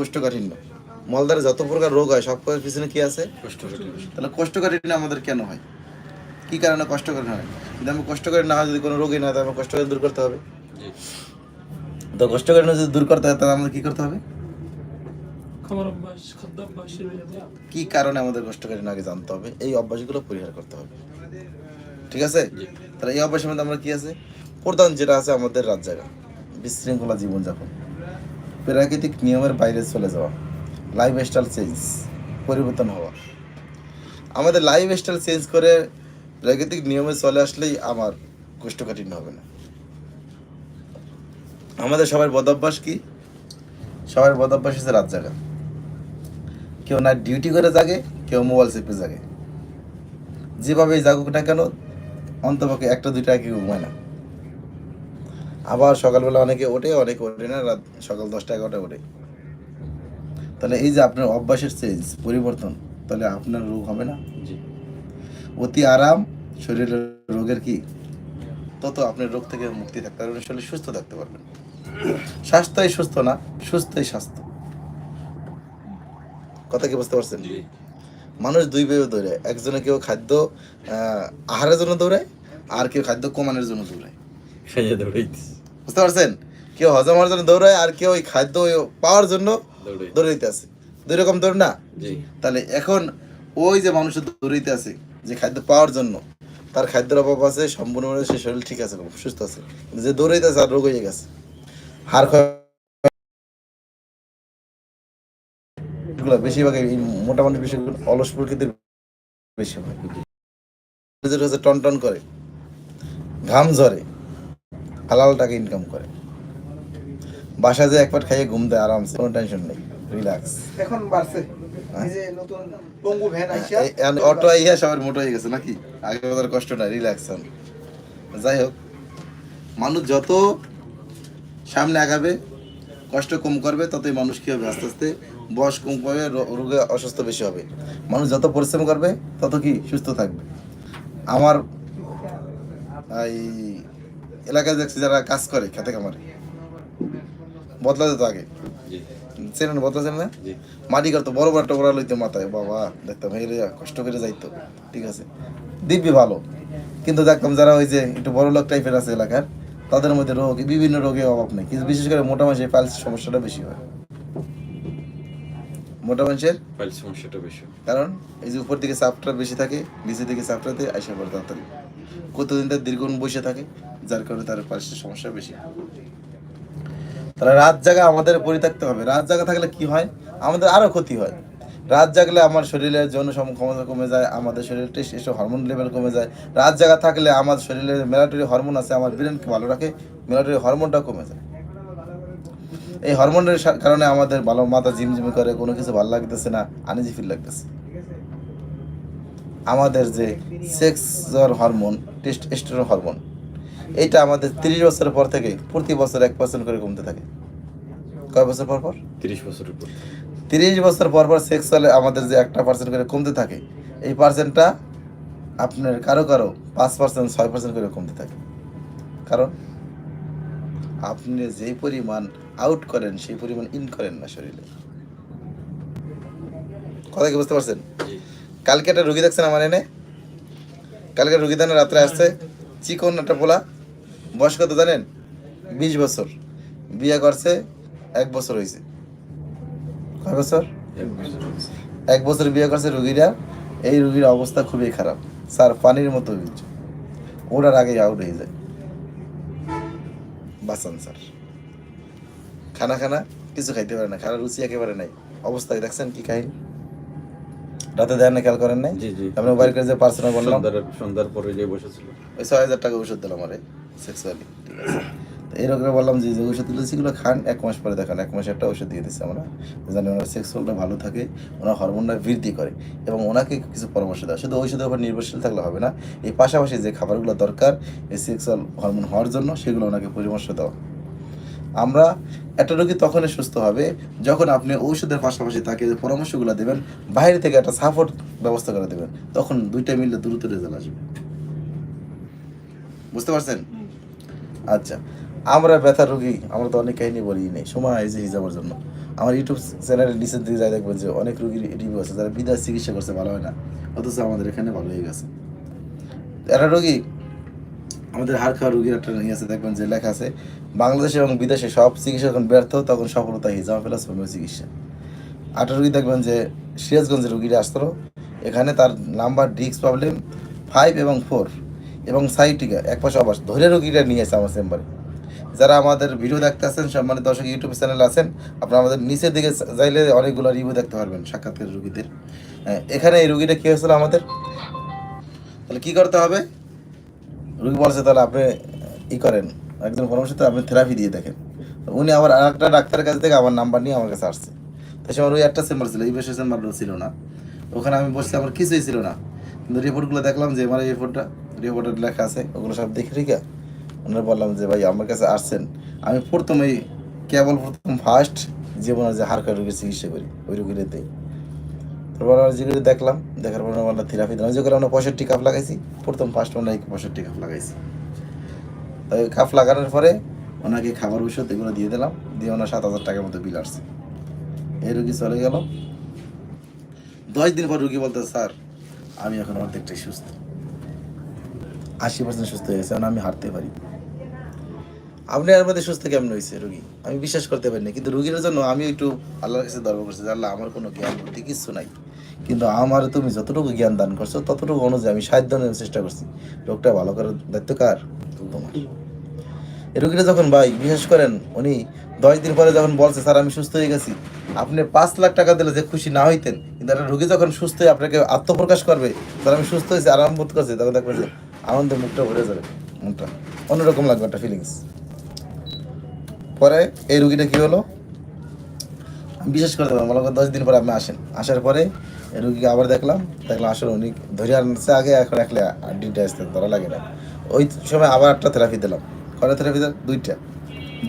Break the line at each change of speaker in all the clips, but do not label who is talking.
কোষ্ঠকাঠিন্য। মলদারে যত প্রকার রোগ হয় সব পিছনে কি আছে? তাহলে কোষ্ঠকাঠিন্য আমাদের কেন হয়? কি কারণে কষ্টকাঠিন্য হয়? যদি আমি কষ্টকাঠিন্য না হয় যদি কোনো রোগী না হয় তাহলে আমার কষ্টকাঠিন্য দূর করতে হবে? তো কষ্টকাঠিন্য যদি দূর করতে হয় তাহলে আমাদের কি করতে হবে? কি কারণে আমাদের কষ্টকাঠিন্য আগে জানতে হবে? এই অভ্যাসগুলো পরিহার করতে হবে। ঠিক আছে? তাহলে এই অভ্যাসের মধ্যে আমরা কি আছে? প্রধান যেটা আছে আমাদের রাত জায়গা বিশৃঙ্খলা জীবনযাপন। প্রাকৃতিক নিয়মের বাইরে চলে যাওয়া। লাইফ স্টাইল চেঞ্জ পরিবর্তন হওয়া। আমাদের লাইফ স্টাইল চেঞ্জ করে প্রাকৃতিক নিয়মে চলে আসলেই আমার কোষ্ঠকাঠিন্য হবে না। আমাদের সবার বদাভ্যাস কি? সবার বদাভ্যাস হচ্ছে রাত জাগা। কেউ না ডিউটি করে জাগে, কেউ মোবাইল চেপে জাগে। যেভাবেই জাগুক না কেন, অন্তপক্ষে একটা দুইটা কেউ ঘুমায় না। আবার সকালবেলা অনেকে ওঠে অনেকে ওঠে না রাত সকাল দশটা এগারোটা ওঠে। তাহলে এই যে আপনার অভ্যাসের চেঞ্জ পরিবর্তন তাহলে আপনার রোগ হবে না?
জি।
অতি আরাম শরীরের রোগের কি? তত আপনার রোগ থেকে মুক্তি থাকতে পারবেন শরীর সুস্থ থাকতে পারবেন। স্বাস্থ্যই সুস্থ না সুস্থই স্বাস্থ্য। কথা কি বুঝতে পারছেন?
জি।
মানুষ দুই ভাবে দৌড়ায় একজনে কেউ খাদ্য আহারের জন্য দৌড়ায় আর কেউ খাদ্য কমানোর জন্য দৌড়ায়।
খাইয়ে দৌড়াইতেছি
বুঝতে পারছেন? কেউ হজম হওয়ার জন্য দৌড়ায় আর কেউ ওই খাদ্য পাওয়ার জন্য দৌড়াইতে আছে। দুই রকম দৌড় না? তাহলে এখন ওই যে মানুষের দৌড়াইতে আছে যে খাদ্য পাওয়ার জন্য তার খাদ্যের অভাব আছে সম্পূর্ণভাবে সে শরীর ঠিক আছে সুস্থ আছে। যে দৌড়াইতে আছে আর রোগ হয়ে গেছে। হাড় ক্ষয় এগুলো বেশিরভাগ মোটা মানুষ বেশি অলস প্রকৃতির বেশি হয়। টন টন করে ঘাম ঝরে। হালাল টাকা ইনকাম করে। বাসায় যে একবার খাইয়ে ঘুম দেয় আরামসে কোনো টেনশন নেই রিল্যাক্স
এখন বাড়ছে
অটো আইয়া সবার মোটো হয়ে গেছে নাকি? আগে তার কষ্ট নাই রিল্যাক্স যাই হোক মানুষ যত সামনে আগাবে কষ্ট কম করবে ততই মানুষ কি হবে আস্তে আস্তে? বয়স কম রো- রোগে অসুস্থ বেশি হবে। মানুষ যত পরিশ্রম করবে তত কি সুস্থ থাকবে। আমার এই এলাকায় দেখছি যারা কাজ করে খেতে খামারে বদলা যেত আগে। চেনেন বদলা না? মাটি করতো বড় বড় ওরা লইতে মাথায়। বাবা দেখতাম হেরে কষ্ট করে যাইতো। ঠিক আছে। দিব্যি ভালো। কিন্তু দেখতাম যারা ওই যে একটু বড় লোক টাইপের আছে এলাকার তাদের মধ্যে রোগ বিভিন্ন রোগের অভাব নেই। কিন্তু বিশেষ করে মোটা মানুষের পালস সমস্যাটা বেশি হয়। মোটা মানুষের?
পাইল সমস্যাটা বেশি
কারণ এই যে উপর দিকে চাপটা বেশি থাকে নিচের দিকে চাপটাতে আইসা পড়ে তাড়াতাড়ি। কতদিন তার দীর্ঘদিন বসে থাকে যার কারণে তার পালসের সমস্যা বেশি। তাহলে রাত জাগা আমাদের পরিত্যক্ত হবে। রাত জাগা থাকলে কি হয়? আমাদের আরও ক্ষতি হয়। রাত জাগলে আমার শরীরের যৌন ক্ষমতা কমে যায়, আমাদের শরীরের টেস্ট এসব হরমোন লেভেল কমে যায়। রাত জাগা থাকলে আমার শরীরে মেলাটরি হরমোন আছে, আমার ব্রেনকে ভালো রাখে মেলাটরি হরমোনটা কমে যায়। এই হরমোনের কারণে আমাদের ভালো মাথা ঝিমঝিমি করে, কোনো কিছু ভালো লাগতেছে না আনিজি ফিল লাগতেছে। আমাদের যে সেক্স হরমোন টেস্টোস্টেরন হরমোন এটা আমাদের তিরিশ বছরের পর থেকে প্রতি বছর এক পার্সেন্ট করে কমতে থাকে। কয় বছর পর পর?
তিরিশ বছর
তিরিশ বছর পর পর সেক্সুয়ালে আমাদের যে একটা পার্সেন্ট করে কমতে থাকে এই পার্সেন্টটা আপনার কারও কারও পাঁচ পার্সেন্ট ছয় পার্সেন্ট করে কমতে থাকে। কারণ আপনি যে পরিমাণ আউট করেন সেই পরিমাণ ইন করেন না শরীরে। কথা কি বুঝতে পারছেন? কালকে একটা রুগী দেখছেন আমার এনে? কালকে রুগী দেন রাত্রে আসছে চিকন একটা পোলা। বয়স কত জানেন? বিশ বছর। বিয়ে করছে এক বছর হয়েছে কয় বছর?
এক বছর হয়েছে।
বিয়ে করছে রুগীরা। এই রুগীর অবস্থা খুবই খারাপ। স্যার পানির মতো বীজ ওটার আগে আউট হয়ে যায়। বাঁচান স্যার। খানা খানা কিছু খাইতে পারে না। খানা রুচি একেবারে নাই। অবস্থা দেখছেন কি কাহিনী? রাতে দেন না খেয়াল করেন নাই?
জি জি।
আমরা বাড়ি করে যে পার্সোনাল বললাম।
সন্ধ্যার পরে যে বসেছিল।
ওই ছয় হাজার টাকা ওষুধ দিলাম আমারে সেক্সুয়ালি ঠিক আছে এই বললাম যে যে ওষুধ দিলে সেগুলো খান, এক মাস পরে দেখান, এক মাসে একটা ওষুধ দিয়ে দিচ্ছে আমরা জানি ওনার সেক্সুয়ালটা ভালো থাকে, ওনার হরমোনটা বৃদ্ধি করে এবং ওনাকে কিছু পরামর্শ দেওয়া। শুধু ওষুধের উপর নির্ভরশীল থাকলে হবে না, এই পাশাপাশি যে খাবারগুলো দরকার, এই সেক্সুয়াল হরমোন হওয়ার জন্য সেগুলো ওনাকে পরামর্শ দেওয়া। আমরা একটা রোগী তখনই সুস্থ হবে যখন আপনি ঔষধের পাশাপাশি তাকে যে পরামর্শগুলো দেবেন, বাইরে থেকে একটা সাপোর্ট ব্যবস্থা করে দেবেন, তখন দুইটা মিললে দ্রুত রেজাল্ট আসবে। বুঝতে পারছেন? আচ্ছা আমরা ব্যথা রোগী, আমরা তো অনেক কাহিনী বলি, নেই। সময় হয়েছে হিসাবের জন্য। আমার ইউটিউব চ্যানেলের নিচের দিকে যাই দেখবেন যে অনেক রোগীর রিভিউ আছে, যারা বিদেশ চিকিৎসা করছে, ভালো হয় না। অথচ আমাদের এখানে ভালো হয়ে গেছে। এরা রোগী, আমাদের হাড় খাওয়া রোগীর একটা ইয়ে আছে, দেখবেন যে লেখা আছে, বাংলাদেশে এবং বিদেশে সব চিকিৎসা যখন ব্যর্থ, তখন সফলতা হিজামা প্লাস হোমিও চিকিৎসা। আটা রোগী দেখবেন যে সিরাজগঞ্জের রোগীরা আসতো এখানে তার নাম্বার, ডিস্ক, প্রবলেম ফাইভ এবং ফোর এবং সাইটিকা এক পাশে অবাস ধরে রোগীরা নিয়ে আসে আমার চেম্বারে। যারা আমাদের ভিডিও দেখতে আছেন সম্মানিত দর্শক ইউটিউব চ্যানেল আছেন আপনারা আমাদের নিচের দিকে যাইলে অনেকগুলো রিভিউ দেখতে পারবেন সাক্ষাৎকার রুগীদের। হ্যাঁ, এখানে এই রুগীটা কী হয়েছিল আমাদের? তাহলে কী করতে হবে? রুগী বলছে তাহলে আপনি ই করেন একজন পরামর্শ তো আপনি থেরাপি দিয়ে দেখেন। উনি আবার আর একটা ডাক্তারের কাছ থেকে আমার নাম্বার নিয়ে আমার কাছে আসছে। তাই সে আমার ওই একটা চেম্বার ছিল এই বেশি চেম্বারও ছিল না। ওখানে আমি বসছি আমার কিছুই ছিল না। কিন্তু রিপোর্টগুলো দেখলাম যে আমার রিপোর্টটা রিপোর্টের লেখা আছে, ওগুলো সব দেখে রেখে ওনারা বললাম যে, ভাই, আমার কাছে আসছেন। আমি প্রথম এই কেবল প্রথম ফার্স্ট জীবনের যে হাড় রোগীর চিকিৎসা করি, ওই রোগীটাতেই তারপর যেগুলো দেখলাম, দেখার পর আমরা থেরাপি দিলাম। যে করে আমরা পঁয়ষট্টি কাপ লাগাইছি, প্রথম ফার্স্ট আমরা পঁয়ষট্টি কাপ লাগাইছি। তাই কাপ লাগানোর পরে ওনাকে খাবার ওষুধ এগুলো দিয়ে দিলাম, দিয়ে ওনার সাত হাজার টাকার মতো বিল আসছে। এই রুগী চলে গেল। দশ দিন পর রুগী বলতে স্যার আমি এখন অর্ধেকটাই সুস্থ। আশি পার্সেন্ট সুস্থ হয়ে গেছে, এখন আমি হারতে পারি। আপনি আর মধ্যে সুস্থ কেমন হয়েছে রুগী? আমি বিশ্বাস করতে পারি না, কিন্তু রুগীর জন্য আমি একটু আল্লাহর কাছে দর্ব করছি যে, আল্লাহ, আমার কোনো জ্ঞান বুদ্ধি কিছু নাই। কিন্তু আমার তুমি যতটুকু জ্ঞান দান করছ, ততটুকু অনুযায়ী আমি সাহায্য চেষ্টা করছি। রোগটা ভালো করার দায়িত্ব কার? তোমার। রুগীটা যখন ভাই, বিশেষ করেন উনি দশ দিন পরে যখন বলছে, স্যার, আমি সুস্থ হয়ে গেছি। আপনি পাঁচ লাখ টাকা দিলে যে খুশি না হইতেন, কিন্তু একটা রুগী যখন সুস্থ হয়ে আপনাকে আত্মপ্রকাশ করবে, স্যার, আমি সুস্থ হয়েছি, আরাম বোধ করছি, তখন দেখবেন যে আনন্দে মুখটা ভরে যাবে, মনটা। অন্যরকম লাগবে একটা ফিলিংস পরে এই রুগীটা কি হলো? আমি বিশ্বাস করতে পারলাম মনে করেন দশ দিন পরে আপনি আসেন। আসার পরে এই রুগীকে আবার দেখলাম দেখলাম আসলে উনি ধরে আনছে আগে, এখন একলে আড্ডিটা আসতে, ধরা লাগে না। ওই সময় আবার একটা থেরাপি দিলাম। কয়টা থেরাপি দিলাম দুইটা।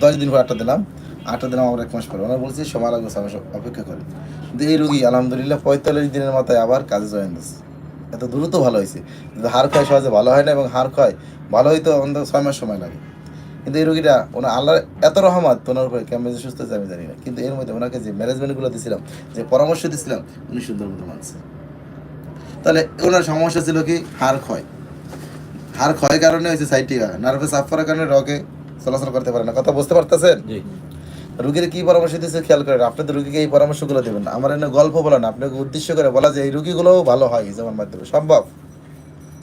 দশ দিন পর আটটা দিলাম আটটা দিলাম আবার এক মাস পরে। ওনারা বলছি লাগবে আমি অপেক্ষা করি। কিন্তু এই রুগী, আলহামদুলিল্লাহ, পঁয়তাল্লিশ দিনের মাথায় আবার কাজে জয়েন দিচ্ছে এত দ্রুত ভালো হয়েছে। কিন্তু হাড় ক্ষয় সহজে ভালো হয় না এবং হাড় ক্ষয় ভালো হইতে অন্তত ছয় মাস সময় লাগে। কিন্তু এই রোগীটা, ওনার আল্লাহর এত রহমত ওনার উপরে কেমন যে সুস্থ হয়েছে আমি জানি না। কিন্তু এর মধ্যে ওনাকে যে ম্যানেজমেন্টগুলো দিয়েছিলাম যে পরামর্শ দিয়েছিলাম উনি সুন্দর মতো মানছে। তাহলে ওনার সমস্যা ছিল কি? হাড় ক্ষয় হাড় ক্ষয় কারণে হয়েছে সাইটিকা নার্ভে চাপ পড়ার কারণে রকে চলাচল করতে পারে না। কথা বুঝতে পারতেছেন? রুগীর কি পরামর্শ দিচ্ছে খেয়াল করেন আপনি তো রুগীকে এই পরামর্শগুলো দেবেন আমার এনে গল্প বলেন আপনাকে উদ্দেশ্য করে বলা যে এই রুগীগুলোও ভালো হয় যেমন মাধ্যমে। সম্ভব?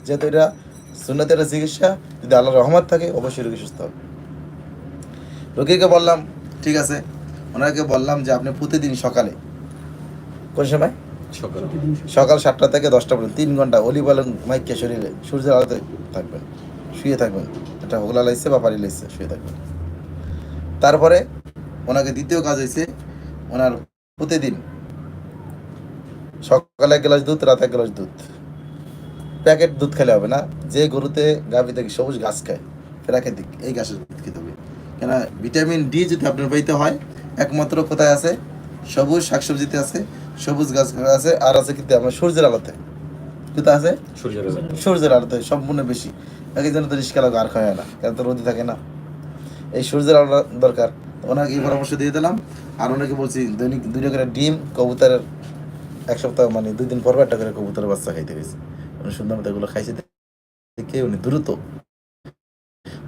যেহেতু এটা সুন্নতের চিকিৎসা যদি আল্লাহর রহমত থাকে অবশ্যই রুগী সুস্থ হবে। রুগীকে বললাম ঠিক আছে। ওনাকে বললাম যে আপনি প্রতিদিন সকালে কোন সময়?
সকাল।
সাতটা থেকে দশটা পর্যন্ত, তিন ঘণ্টা। অলিভ অয়েল মাইকে শরীরে, সূর্যের আলোতে থাকবেন শুয়ে থাকবেন। এটা হোগলা লাইছে বা পানি লাইছে, শুয়ে থাকবেন। তারপরে ওনাকে দ্বিতীয় কাজ হয়েছে ওনার প্রতিদিন সকালে এক গ্লাস দুধ, রাতে এক গ্লাস দুধ। প্যাকেট দুধ খেলে হবে না, যে গরুতে গাভী থেকে, সবুজ ঘাস খায় প্রাকৃতিক এই ঘাসের দুধ খেতে হবে। কেন ভিটামিন ডি যদি আপনার পাইতে হয়, একমাত্র কোথায় আছে? সবুজ শাকসবজিতে আছে সবুজ গাছ আছে আর আছে কিন্তু আমার সূর্যের আলোতে। কিন্তু আছে?
সূর্যের
সূর্যের আলোতে সম্পূর্ণ বেশি। একই জন্য তো রিস্কা লাগে আর খায় না কেন তো রোদে থাকে না। এই সূর্যের আলো দরকার। ওনাকে এই পরামর্শ দিয়ে দিলাম আর ওনাকে বলছি দৈনিক দুইটা করে ডিম কবুতরের এক সপ্তাহ মানে দুই দিন পর পর একটা করে কবুতরের বাচ্চা খাইতে গেছে উনি সুন্দর মতো এগুলো খাইছে দেখে উনি দ্রুত।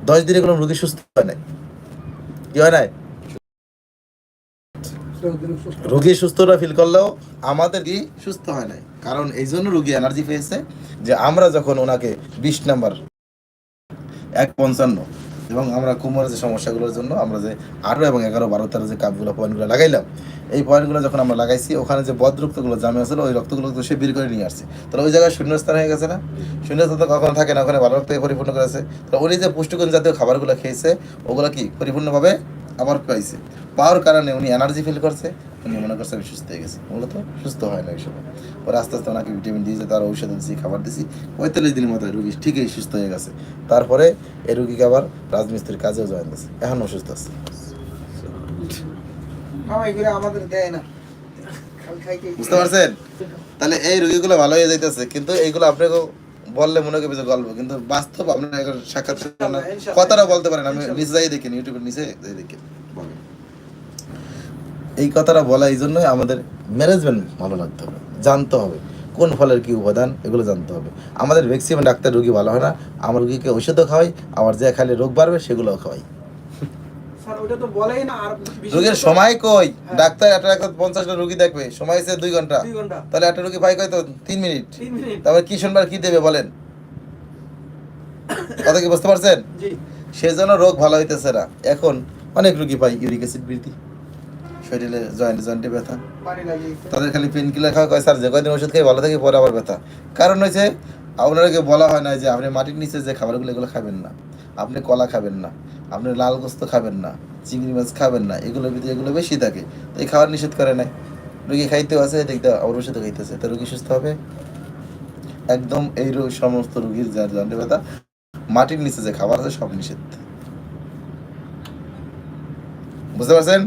দশ দিনে কোনো রোগী সুস্থ হয় নাই। কি হয় নাই? রোগী সুস্থটা ফিল করলেও আমাদের কি সুস্থ হয় নাই। কারণ এই জন্য রোগী এনার্জি পেয়েছে যে আমরা যখন ওনাকে বিশ নাম্বার এক পঞ্চান্ন এবং আমরা কুমারের যে সমস্যাগুলোর জন্য আমরা যে আঠারো এবং এগারো, বারো, তেরো যে কাপগুলো পয়েন্টগুলো লাগাইলাম, এই পয়েন্টগুলো যখন আমরা লাগাইছি, ওখানে যে বদ রক্তগুলো জামে আসলে ওই রক্তগুলো সে বের করে নিয়ে আসছে। তাহলে ওই জায়গায় শূন্যস্থান হয়ে গেছে না? শূন্যস্থান তো কখনো থাকে না, ওখানে ভালো রক্ত পরিপূর্ণ করেছে। তাহলে উনি যে পুষ্টিগুণ জাতীয় খাবারগুলো খেয়েছে, ওগুলো কি পরিপূর্ণভাবে আবার পাইছে। পাওয়ার কারণে উনি এনার্জি ফিল করছে উনি মনে করছে আমি সুস্থ হয়ে গেছি। মূলত সুস্থ হয় না এই সময় পরে আস্তে আস্তে ওনাকে ভিটামিন দিয়েছে তার ঔষধ দিয়েছি খাবার দিয়েছি। পঁয়তাল্লিশ দিনের মতো রুগী ঠিকই সুস্থ হয়ে গেছে। তারপরে এই রুগীকে আবার রাজমিস্ত্রির কাজেও জয়েন দিয়েছে। এখন অসুস্থ আছে।
আমাদের দেয় না।
বুঝতে পারছেন? তাহলে এই রুগীগুলো ভালো হয়ে যাইতেছে কিন্তু এইগুলো আপনাকেও বললে মনে করবে যে গল্প কিন্তু বাস্তব আপনার এখন সাক্ষাৎ। কথাটা বলতে পারেন আমি। নিচে যাই দেখেন ইউটিউবের নিচে যাই দেখেন এই কথাটা বলা এই জন্যই আমাদের ম্যানেজমেন্ট ভালো লাগতে হবে জানতে হবে কোন ফলের কি উপাদান এগুলো জানতে হবে আমাদের ম্যাক্সিমাম ডাক্তার রুগী ভালো হয় না আমার রুগীকে ওষুধও খাওয়াই আবার যে খালি রোগ বাড়বে সেগুলোও খাওয়াই
স্যার ওটা তো বলেই না আর বিশেষ
রোগীর সময় কই?
হ্যাঁ।
ডাক্তার একটা একটা পঞ্চাশটা রোগী দেখবে সময় হচ্ছে দুই
ঘণ্টা।
তাহলে একটা রোগী কয় তো? তিন মিনিট। তারপরে কি শুনবার কি দেবে বলেন? কথা কি বুঝতে পারছেন? সেজন্য রোগ ভালো হইতেছে না। এখন অনেক রোগী পাই ইউরিক অ্যাসিড বৃদ্ধি শরীরে জয়েন্ট জয়েন্টে ব্যথা। তাদের খালি পেন কিলার খাওয়া কয় স্যার যে কয়দিন ওষুধ খেয়ে ভালো থাকে পরে আবার ব্যথা। কারণ হয়েছে আপনাদেরকে বলা হয় না যে আপনি মাটির নিচে যে খাবারগুলো এগুলো খাবেন না। আপনি কলা খাবেন না আপনি লাল গোস্ত খাবেন না চিংড়ি মাছ খাবেন না এগুলোর ভিতরে এগুলো বেশি থাকে তো এই খাবার নিষেধ করে নাই। রুগী খাইতেও আছে দেখতে আবার ওষুধ খাইতেছে তো রুগী সুস্থ হবে? একদম এই রোগ সমস্ত রুগীর যার জানতে ব্যথা মাটির নিচে যে খাবার আছে সব নিষেধ। বুঝতে পারছেন?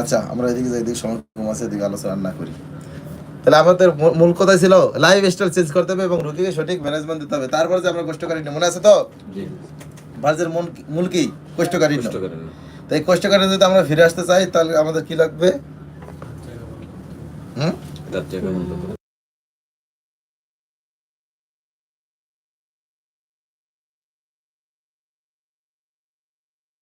আচ্ছা আমরা এদিকে যাই এদিকে সময় কম আছে এদিকে আলোচনা না করি। তাহলে আমাদের মূল- কথা ছিল লাইফ স্টাইল চেঞ্জ করতে হবে এবং রোগীকে সঠিক ম্যানেজমেন্ট দিতে হবে। তারপর যে আমরা কষ্টকারী না মনে আছে তো? ভারতের মূল মূল কি কষ্টকারী না
কষ্ট করেন না।
তাই কষ্টকারী যদি আমরা ফিরে আসতে চাই তাহলে আমাদের কি লাগবে? হুম?